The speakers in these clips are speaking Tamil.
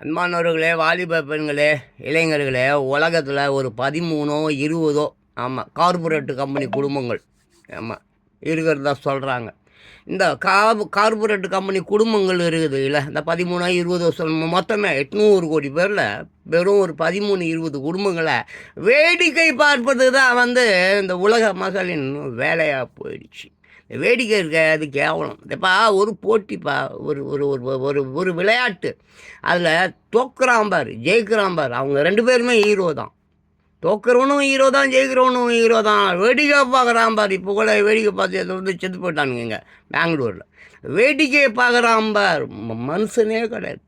அன்பானவர்களே வாலிப பெண்களே இளைஞர்களே உலகத்தில் ஒரு பதிமூணோ இருபதோ ஆமாம் கார்பரேட் கம்பெனி குடும்பங்கள். ஆமாம் இருக்கிறதா சொல்கிறாங்க இந்த காபு கார்பரேட் கம்பெனி குடும்பங்கள் இருக்குது இல்லை இந்த பதிமூணோ இருபதோ சொல் மொத்தமே எட்நூறு கோடி பேரில் வெறும் ஒரு பதிமூணு இருபது குடும்பங்களை வேடிக்கை பார்ப்பது தான் வந்து இந்த உலக மகளின் வேலையாக போயிடுச்சு. வேடிக்கை இருக்க? அது கேவலம். இப்போ ஒரு போட்டிப்பா ஒரு ஒரு ஒரு ஒரு ஒரு விளையாட்டு. அதில் தோக்குறான் பார் ஜெயிக்கிறான் பார். அவங்க ரெண்டு பேருமே ஹீரோ தான். தோக்குறவனும் ஹீரோ தான் ஜெயிக்கிறவனும் ஹீரோ தான். வேடிக்கை பார்க்குறான் பார். இப்போ கூட வேடிக்கை பார்த்து வந்து செத்து போயிட்டானுங்க இங்கே பெங்களூரில். வேடிக்கையை பார்க்குறான் பார். மனுஷனே கிடையாது.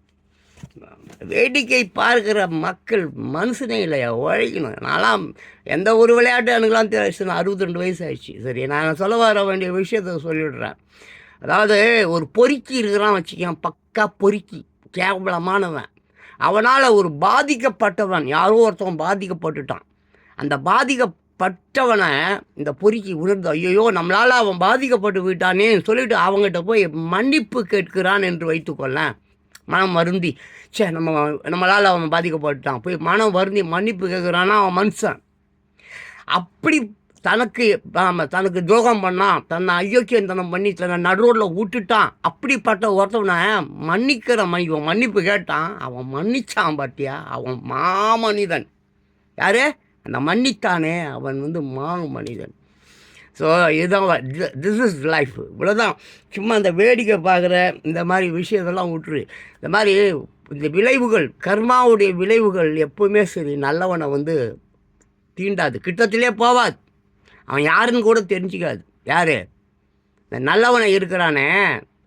வேடிக்கை பார்க்கிற மக்கள் மனுஷனே இல்லையா? உழைக்கணும். நான்லாம் எந்த ஒரு விளையாட்டு எனக்குலாம் தெரியும் அறுபத்தி ரெண்டு வயசு ஆயிடுச்சு சரி நான் சொல்ல வர வேண்டிய விஷயத்த சொல்லிவிடுறேன் அதாவது ஒரு பொறுக்கி இருக்கிறான் வச்சுக்கேன் பக்கா பொறுக்கி கேவலமானவன். அவனால் ஒரு பாதிக்கப்பட்டவன் யாரோ ஒருத்தவன் பாதிக்கப்பட்டுட்டான். அந்த பாதிக்கப்பட்டவனை இந்த பொறுக்கி உணர்ந்து ஐயோ நம்மளால் அவன் பாதிக்கப்பட்டு விட்டானேன்னு சொல்லிவிட்டு அவங்ககிட்ட போய் மன்னிப்பு கேட்கிறான் என்று வைத்துக்கொள்ளேன் மனம் வருந்தி. சே நம்ம நம்மளால் அவன் பாதிக்கப்பட்டுட்டான். போய் மனம் வருந்தி மன்னிப்பு கேட்குறான்னா அவன் மனுஷன். அப்படி தனக்கு தனக்கு துரோகம் பண்ணான் தன்னை அயோக்கியத்தனம் பண்ணி தன்னை நடுரோட்டில் விட்டுட்டான். அப்படிப்பட்ட ஒருத்தவனை மன்னிக்கிற மன்னிப்பு மன்னிப்பு கேட்டான். அவன் மன்னிச்சான் பாட்டியா அவன் மாமனிதன். யாரு? அந்த மன்னித்தானே. அவன் வந்து மாமனிதன். மனிதன் ஸோ இதுதான் திஸ் இஸ் லைஃப் இவ்வளோதான் சும்மா இந்த வேடிக்கை பார்க்குற இந்த மாதிரி விஷயத்தெல்லாம் விட்டுரு. இந்த மாதிரி இந்த விளைவுகள் கர்மாவுடைய விளைவுகள் எப்பவுமே சரி நல்லவனை வந்து தீண்டாது. கிட்டத்திலே போவாது. அவன் யாருன்னு கூட தெரிஞ்சுக்காது. யார்? இந்த நல்லவனை இருக்கிறானே.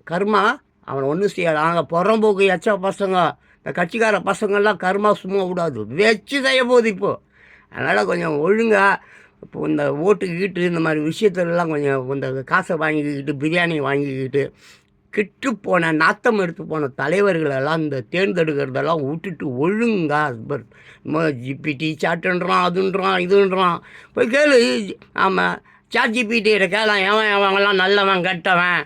கர்மா அவனை ஒன்றும் செய்யாது. அவங்க புறம்போக்கு எச்ச பசங்க இந்த கட்சிக்கார பசங்கள்லாம் கர்மா சும்மா விடாது. வச்சு செய்ய போகுது இப்போது அதனால் கொஞ்சம் ஒழுங்காக இப்போ இந்த ஓட்டு கீட்டு இந்த மாதிரி விஷயத்துலலாம் கொஞ்சம் இந்த காசை வாங்கிக்கிட்டு பிரியாணி வாங்கிக்கிட்டு கெட்டு போன நாத்தம் எடுத்து போன தலைவர்களெல்லாம் இந்த தேர்ந்தெடுக்கிறதெல்லாம் விட்டுட்டு ஒழுங்கா ஜிபிடி சாட்டுன்றான் அதுன்றான் இதுன்றான். போய் கேளு ஆமாம் சாட் ஜிபிடியிட கேளாம் எவன் எவங்கெல்லாம் நல்லவன் கெட்டவன்.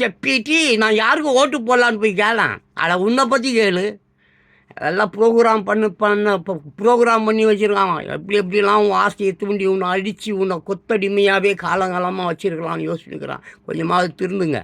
ஜிபிடி நான் யாருக்கு ஓட்டு போடலான்னு போய் கேளாம் அதை உன்னை பற்றி கேளு. எல்லாம் ப்ரோக்ராம் பண்ணு பண்ண. ப்ரோக்ராம் பண்ணி வச்சுருக்கான் எப்படி எப்படிலாம் உன் ஆசையை தூண்டி உன்னை அடித்து உன்னை கொத்தடிமையாகவே காலங்காலமாக வச்சுருக்கலாம்னு யோசிச்சுருக்கிறான் கொஞ்சமாவது திருந்துங்க.